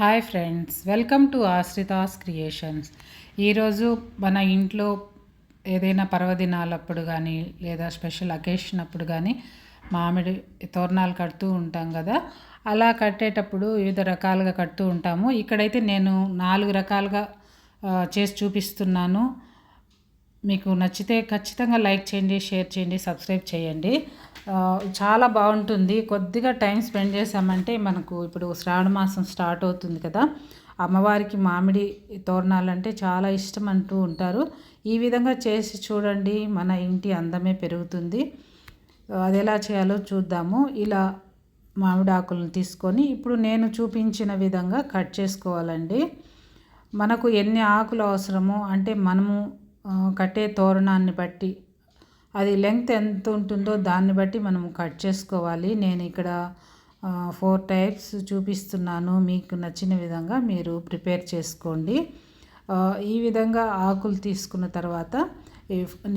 Hi friends welcome to Ashritha's creations ఈరోజు మన ఇంట్లో ఏదైనా పర్వదినాలప్పుడు కానీ లేదా స్పెషల్ అకేషన్ అప్పుడు కానీ మామిడి తోరణాలు కడుతూ ఉంటాం కదా. అలా కట్టేటప్పుడు వివిధ రకాలుగా కడుతూ ఉంటాము. ఇక్కడైతే నేను నాలుగు రకాలుగా చేసి చూపిస్తున్నాను. మీకు నచ్చితే ఖచ్చితంగా లైక్ చేయండి షేర్ చేయండి సబ్స్క్రైబ్ చేయండి. చాలా బాగుంటుంది. కొద్దిగా టైం స్పెండ్ చేసామంటే మనకు ఇప్పుడు శ్రావణ మాసం స్టార్ట్ అవుతుంది కదా. అమ్మవారికి మామిడి తోరణాలు అంటే చాలా ఇష్టం అంటూ ఉంటారు. ఈ విధంగా చేసి చూడండి మన ఇంటి అందమే పెరుగుతుంది. అది ఎలా చేయాలో చూద్దాము. ఇలా మామిడి ఆకులను తీసుకొని ఇప్పుడు నేను చూపించిన విధంగా కట్ చేసుకోవాలండి. మనకు ఎన్ని ఆకులు అవసరమో అంటే మనము కట్టే తోరణాన్ని బట్టి అది లెంగ్త్ ఎంత ఉంటుందో దాన్ని బట్టి మనం కట్ చేసుకోవాలి. నేను ఇక్కడ ఫోర్ టైప్స్ చూపిస్తున్నాను. మీకు నచ్చిన విధంగా మీరు ప్రిపేర్ చేసుకోండి. ఈ విధంగా ఆకులు తీసుకున్న తర్వాత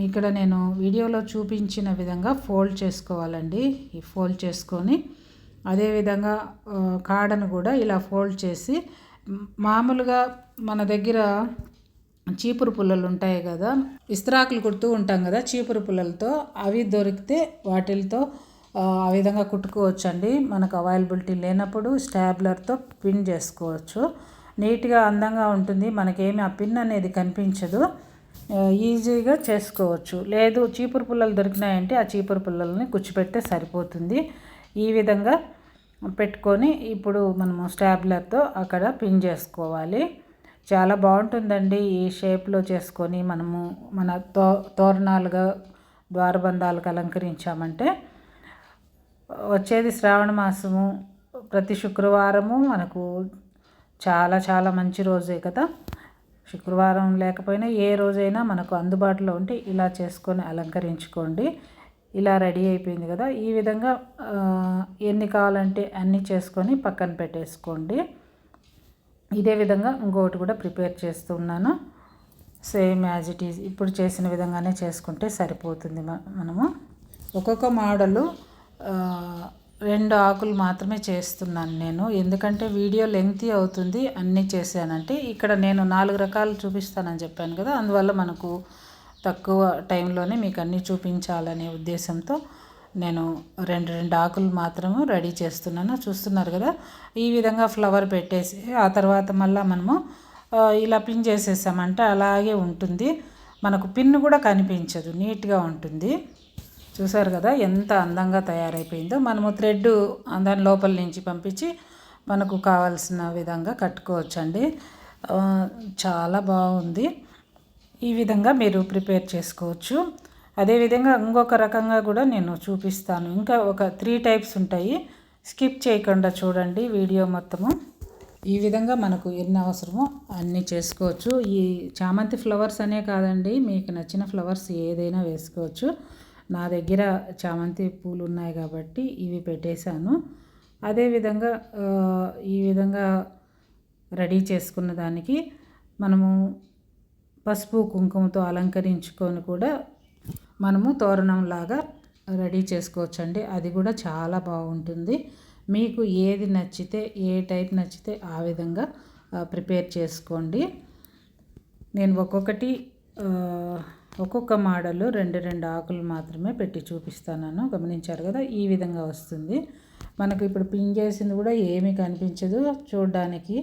ఇక్కడ నేను వీడియోలో చూపించిన విధంగా ఫోల్డ్ చేసుకోవాలండి. ఈ ఫోల్డ్ చేసుకొని అదేవిధంగా కాడను కూడా ఇలా ఫోల్డ్ చేసి మామూలుగా మన దగ్గర చీపురు పుల్లలు ఉంటాయి కదా ఇస్త్రాకులు కుడుతూ ఉంటాం కదా చీపురు పుల్లలతో అవి దొరికితే వాటిలతో ఆ, విధంగా కుట్టుకోవచ్చు అండి మనకు అవైలబిలిటీ లేనప్పుడు స్టాబ్లర్తో పిన్ చేసుకోవచ్చు. నీట్గా అందంగా ఉంటుంది మనకేమి ఆ పిన్ అనేది కనిపించదు. ఈజీగా చేసుకోవచ్చు. లేదు చీపురు పుల్లలు దొరికినాయంటే ఆ చీపురు పుల్లల్ని గుచ్చిపెడితే సరిపోతుంది. ఈ విధంగా పెట్టుకొని ఇప్పుడు మనము స్టాబ్లర్తో అక్కడ పిన్ చేసుకోవాలి. చాలా బాగుంటుందండి ఈ షేప్లో చేసుకొని మనము మన తో తోరణాలుగా ద్వారబంధాలకు అలంకరించామంటే వచ్చేది శ్రావణ మాసము ప్రతి శుక్రవారము మనకు చాలా చాలా మంచి రోజే కదా. శుక్రవారం లేకపోయినా ఏ రోజైనా మనకు అందుబాటులో ఉంటే ఇలా చేసుకొని అలంకరించుకోండి. ఇలా రెడీ అయిపోయింది కదా. ఈ విధంగా ఎన్ని కావాలంటే అన్నీ చేసుకొని పక్కన పెట్టేసుకోండి. ఇదే విధంగా ఇంకొకటి కూడా ప్రిపేర్ చేస్తున్నాను. Same as it is. ఇప్పుడు చేసిన విధంగానే చేసుకుంటే సరిపోతుంది మనము. ఒక్కొక్క మోడలు రెండు ఆకులు మాత్రమే చేస్తున్నాను నేను. ఎందుకంటే వీడియో లెంగ్తీ అవుతుంది అన్నీ చేశానంటే ఇక్కడ నేను నాలుగు రకాలు చూపిస్తానని చెప్పాను కదా అందువల్ల మనకు తక్కువ టైంలోనే మీకు అన్నీ చూపించాలనే ఉద్దేశంతో నేను రెండు రెండు ఆకులు మాత్రము రెడీ చేస్తున్నాను. చూస్తున్నారు కదా ఈ విధంగా ఫ్లవర్ పెట్టేసి ఆ తర్వాత మళ్ళీ మనము ఇలా పిన్ చేసేసామంటే అలాగే ఉంటుంది. మనకు పిన్ కూడా కనిపించదు నీట్గా ఉంటుంది. చూసారు కదా ఎంత అందంగా తయారైపోయిందో. మనము థ్రెడ్ దాని లోపల నుంచి పంపించి మనకు కావాల్సిన విధంగా కట్టుకోవచ్చండి. చాలా బాగుంది. ఈ విధంగా మీరు ప్రిపేర్ చేసుకోవచ్చు. అదేవిధంగా ఇంకొక రకంగా కూడా నేను చూపిస్తాను. ఇంకా ఒక త్రీ టైప్స్ ఉంటాయి. స్కిప్ చేయకుండా చూడండి వీడియో మొత్తము. ఈ విధంగా మనకు ఎన్ని అవసరమో అన్నీ చేసుకోవచ్చు. ఈ చామంతి ఫ్లవర్స్ అనే కాదండి మీకు నచ్చిన ఫ్లవర్స్ ఏదైనా వేసుకోవచ్చు. నా దగ్గర చామంతి పూలు ఉన్నాయి కాబట్టి ఇవి పెట్టేశాను. అదేవిధంగా ఈ విధంగా రెడీ చేసుకున్న దానికి మనము పసుపు కుంకుమతో అలంకరించుకొని కూడా మనము తోరణంలాగా రెడీ చేసుకోవచ్చండి. అది కూడా చాలా బాగుంటుంది. మీకు ఏది నచ్చితే ఏ టైప్ నచ్చితే ఆ విధంగా ప్రిపేర్ చేసుకోండి. నేను ఒక్కొక్కటి ఒక్కొక్క మోడల్ రెండు రెండు ఆకులు మాత్రమే పెట్టి చూపిస్తాను గమనించారు కదా ఈ విధంగా వస్తుంది. మనకు ఇప్పుడు పిన్ చేసింది కూడా ఏమీ కనిపించదు. చూడడానికి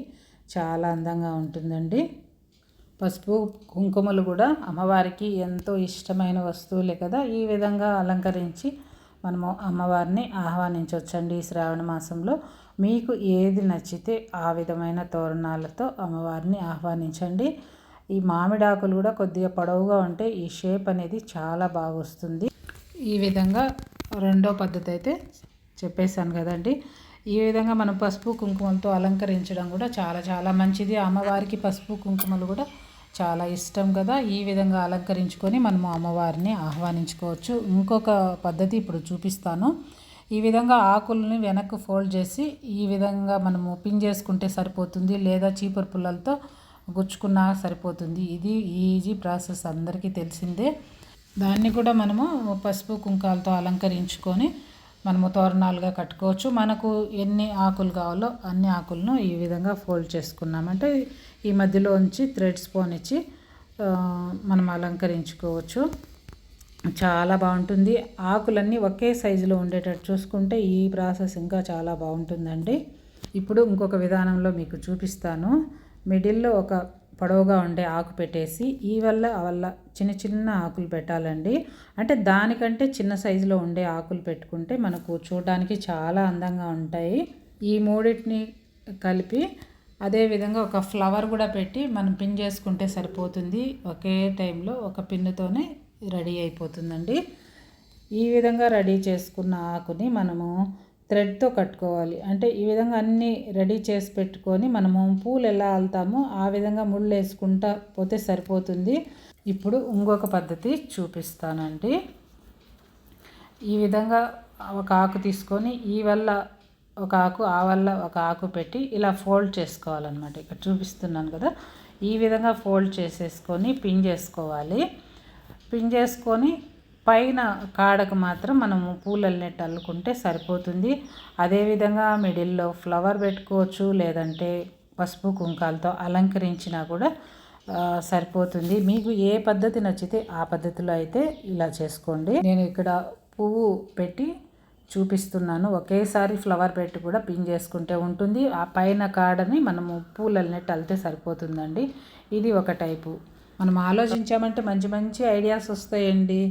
చాలా అందంగా ఉంటుందండి. పసుపు కుంకుమలు కూడా అమ్మవారికి ఎంతో ఇష్టమైన వస్తువులే కదా. ఈ విధంగా అలంకరించి మనము అమ్మవారిని ఆహ్వానించవచ్చండి ఈ శ్రావణ మాసంలో. మీకు ఏది నచ్చితే ఆ విధమైన తోరణాలతో అమ్మవారిని ఆహ్వానించండి. ఈ మామిడాకులు కూడా కొద్దిగా పొడవుగా ఉంటే ఈ షేప్ అనేది చాలా బాగా వస్తుంది. ఈ విధంగా రెండో పద్ధతి అయితే చెప్పేశాను కదండి. ఈ విధంగా మనం పసుపు కుంకుమలతో అలంకరించడం కూడా చాలా చాలా మంచిది. అమ్మవారికి పసుపు కుంకుమలు కూడా చాలా ఇష్టం కదా. ఈ విధంగా అలంకరించుకొని మనము అమ్మవారిని ఆహ్వానించుకోవచ్చు. ఇంకొక పద్ధతి ఇప్పుడు చూపిస్తాను. ఈ విధంగా ఆకుల్ని వెనక్కు ఫోల్డ్ చేసి ఈ విధంగా మనము పిన్ చేసుకుంటే సరిపోతుంది. లేదా చీపురు పుల్లలతో గుచ్చుకున్నా సరిపోతుంది. ఇది ఈజీ ప్రాసెస్ అందరికీ తెలిసిందే. దాన్ని కూడా మనము పసుపు కుంకాలతో అలంకరించుకొని మనము తోరణాలుగా కట్టుకోవచ్చు. మనకు ఎన్ని ఆకులు కావాలో అన్ని ఆకులను ఈ విధంగా ఫోల్డ్ చేసుకున్నామంటే ఈ మధ్యలో ఉంచి థ్రెడ్స్ పోనిచ్చి ఇచ్చి మనం అలంకరించుకోవచ్చు. చాలా బాగుంటుంది. ఆకులన్నీ ఒకే సైజులో ఉండేటట్టు చూసుకుంటే ఈ ప్రాసెస్ ఇంకా చాలా బాగుంటుందండి. ఇప్పుడు ఇంకొక విధానంలో మీకు చూపిస్తాను. మిడిల్లో ఒక పొడవుగా ఉండే ఆకు పెట్టేసి ఈ వల్ల వల్ల చిన్న చిన్న ఆకులు పెట్టాలండి. అంటే దానికంటే చిన్న సైజులో ఉండే ఆకులు పెట్టుకుంటే మనకు చూడడానికి చాలా అందంగా ఉంటాయి. ఈ మూడింటిని కలిపి అదేవిధంగా ఒక ఫ్లవర్ కూడా పెట్టి మనం పిన్ చేసుకుంటే సరిపోతుంది. ఒకే టైంలో ఒక పిన్నుతోనే రెడీ అయిపోతుందండి. ఈ విధంగా రెడీ చేసుకున్న ఆకుని మనము థ్రెడ్తో కట్టుకోవాలి. అంటే ఈ విధంగా అన్నీ రెడీ చేసి పెట్టుకొని మనము పూలు ఎలా అల్తామో ఆ విధంగా ముళ్ళు వేసుకుంటా పోతే సరిపోతుంది. ఇప్పుడు ఇంకొక పద్ధతి చూపిస్తానండి. ఈ విధంగా ఒక ఆకు తీసుకొని ఈ వల్ల ఒక ఆకు ఆ వల్ల ఒక ఆకు పెట్టి ఇలా ఫోల్డ్ చేసుకోవాలన్నమాట. ఇక్కడ చూపిస్తున్నాను కదా. ఈ విధంగా ఫోల్డ్ చేసేసుకొని పిన్ చేసుకోవాలి. పిన్ చేసుకొని పైన కాడకు మాత్రం మనము పూలల అల్లుకుంటే సరిపోతుంది. అదేవిధంగా మిడిల్లో ఫ్లవర్ పెట్టుకోవచ్చు లేదంటే పసుపు కుంకాలతో అలంకరించినా కూడా సరిపోతుంది. మీకు ఏ పద్ధతి నచ్చితే ఆ పద్ధతిలో అయితే ఇలా చేసుకోండి. నేను ఇక్కడ పువ్వు పెట్టి చూపిస్తున్నాను. ఒకేసారి ఫ్లవర్ పెట్టి కూడా పిన్ చేసుకుంటే ఉంటుంది. ఆ పైన కాడని మనము పూలల అల్లితే సరిపోతుందండి. ఇది ఒక టైపు. మనం ఆలోచించామంటే మంచి మంచి ఐడియాస్ వస్తాయండి.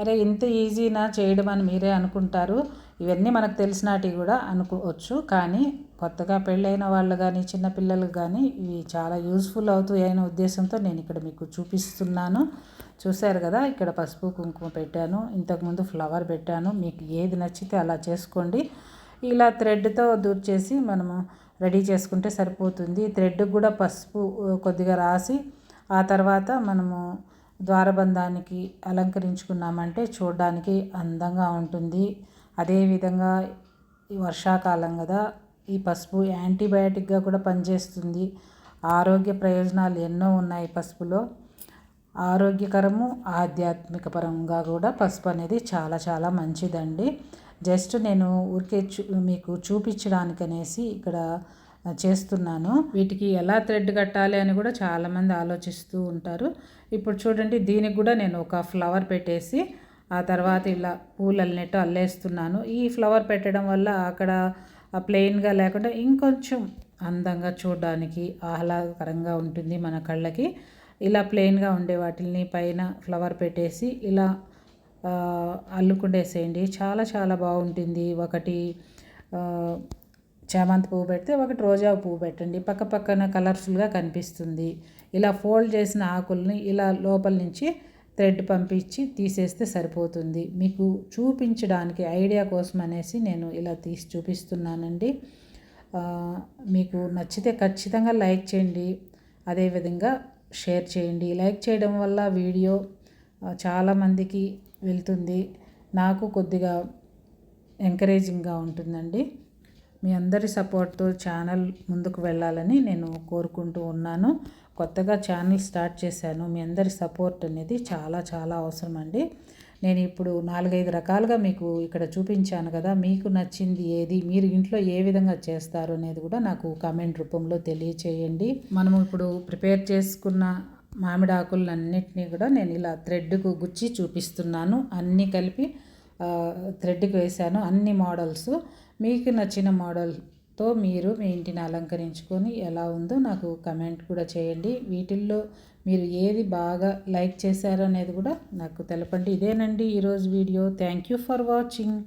అరే ఇంత ఈజీనా చేయడం అని మీరే అనుకుంటారు. ఇవన్నీ మనకు తెలిసినాటివి కూడా అనుకోవచ్చు. కానీ కొత్తగా పెళ్ళైన వాళ్ళు కానీ చిన్నపిల్లలు కానీ ఇవి చాలా యూస్ఫుల్ అవుతాయి అనే ఉద్దేశంతో నేను ఇక్కడ మీకు చూపిస్తున్నాను. చూశారు కదా ఇక్కడ పసుపు కుంకుమ పెట్టాను. ఇంతకుముందు ఫ్లవర్ పెట్టాను. మీకు ఏది నచ్చితే అలా చేసుకోండి. ఇలా థ్రెడ్తో దూర్ చేసి మనము రెడీ చేసుకుంటే సరిపోతుంది. థ్రెడ్ కూడా పసుపు కొద్దిగా రాసి ఆ తర్వాత మనము ద్వారబంధానికి అలంకరించుకున్నామంటే చూడడానికి అందంగా ఉంటుంది. అదేవిధంగా ఈ వర్షాకాలం కదా ఈ పసుపు యాంటీబయాటిక్గా కూడా పనిచేస్తుంది. ఆరోగ్య ప్రయోజనాలు ఎన్నో ఉన్నాయి పసుపులో. ఆరోగ్యకరము ఆధ్యాత్మిక పరంగా కూడా పసుపు అనేది చాలా చాలా మంచిదండి. జస్ట్ నేను ఊరికే చూ మీకు చూపించడానికి అనేసి ఇక్కడ చేస్తున్నాను. వీటికి ఎలా థ్రెడ్ కట్టాలి అని కూడా చాలామంది ఆలోచిస్తూ ఉంటారు. ఇప్పుడు చూడండి దీనికి కూడా నేను ఒక ఫ్లవర్ పెట్టేసి ఆ తర్వాత ఇలా పూలు అల్లినట్టు అల్లేస్తున్నాను. ఈ ఫ్లవర్ పెట్టడం వల్ల అక్కడ ప్లెయిన్గా లేకుండా ఇంకొంచెం అందంగా చూడడానికి ఆహ్లాదకరంగా ఉంటుంది మన కళ్ళకి. ఇలా ప్లెయిన్గా ఉండే వాటిని పైన ఫ్లవర్ పెట్టేసి ఇలా అల్లుకుండేసేయండి. చాలా చాలా బాగుంటుంది. ఒకటి చామంతి పువ్వు పెడితే ఒకటి రోజా పువ్వు పెట్టండి. పక్క పక్కన కలర్ఫుల్గా కనిపిస్తుంది. ఇలా ఫోల్డ్ చేసిన ఆకుల్ని ఇలా లోపల నుంచి థ్రెడ్ పంపించి తీసేస్తే సరిపోతుంది. మీకు చూపించడానికి ఐడియా కోసం అనేసి నేను ఇలా తీసి చూపిస్తున్నానండి. మీకు నచ్చితే ఖచ్చితంగా లైక్ చేయండి. అదేవిధంగా షేర్ చేయండి. లైక్ చేయడం వల్ల వీడియో చాలామందికి వెళ్తుంది. నాకు కొద్దిగా ఎంకరేజింగ్గా ఉంటుందండి. మీ అందరి సపోర్ట్తో ఛానల్ ముందుకు వెళ్ళాలని నేను కోరుకుంటూ ఉన్నాను. కొత్తగా ఛానల్ స్టార్ట్ చేశాను. మీ అందరి సపోర్ట్ అనేది చాలా చాలా అవసరం అండి. నేను ఇప్పుడు నాలుగైదు రకాలుగా మీకు ఇక్కడ చూపించాను కదా మీకు నచ్చింది ఏది మీరు ఇంట్లో ఏ విధంగా చేస్తారు అనేది కూడా నాకు కామెంట్ రూపంలో తెలియచేయండి. మనము ఇప్పుడు ప్రిపేర్ చేసుకున్న మామిడాకులన్నింటినీ కూడా నేను ఇలా థ్రెడ్కు గుచ్చి చూపిస్తున్నాను. అన్నీ కలిపి థ్రెడ్కి వేశాను. అన్ని మోడల్స్. మీకు నచ్చిన మోడల్తో మీరు మీ ఇంటిని అలంకరించుకొని ఎలా ఉందో నాకు కమెంట్ కూడా చేయండి. వీటిల్లో మీరు ఏది బాగా లైక్ చేశారో అనేది కూడా నాకు తెలపండి. ఇదేనండి ఈరోజు video. Thank you for watching.